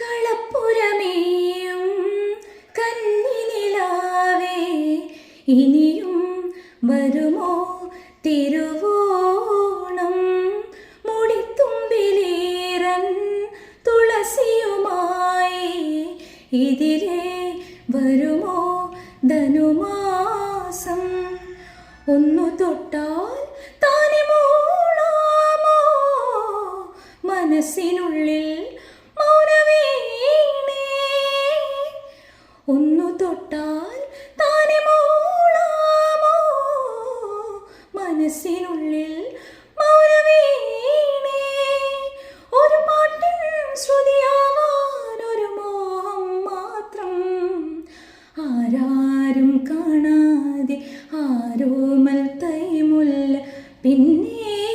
കളപ്പുരമേയും കന്നിനിലാവേ ഇനിയും വരുമോ തിരുവോണം? മുടിത്തുമ്പിലേറൻ തുളസിയുമായി ഇതിലെ വരുമോ ധനുമാസം? ഒന്നു തൊട്ടാൽ താനെ മനസ്സിനുള്ളിൽ മൗനവേ തൊട്ടാൽ താനെ മൂളാമോ? മനസ്സിനുള്ളിൽ ആരാരും കാണാതെ ആരോമൽ തൈമുല്ല പിന്നെ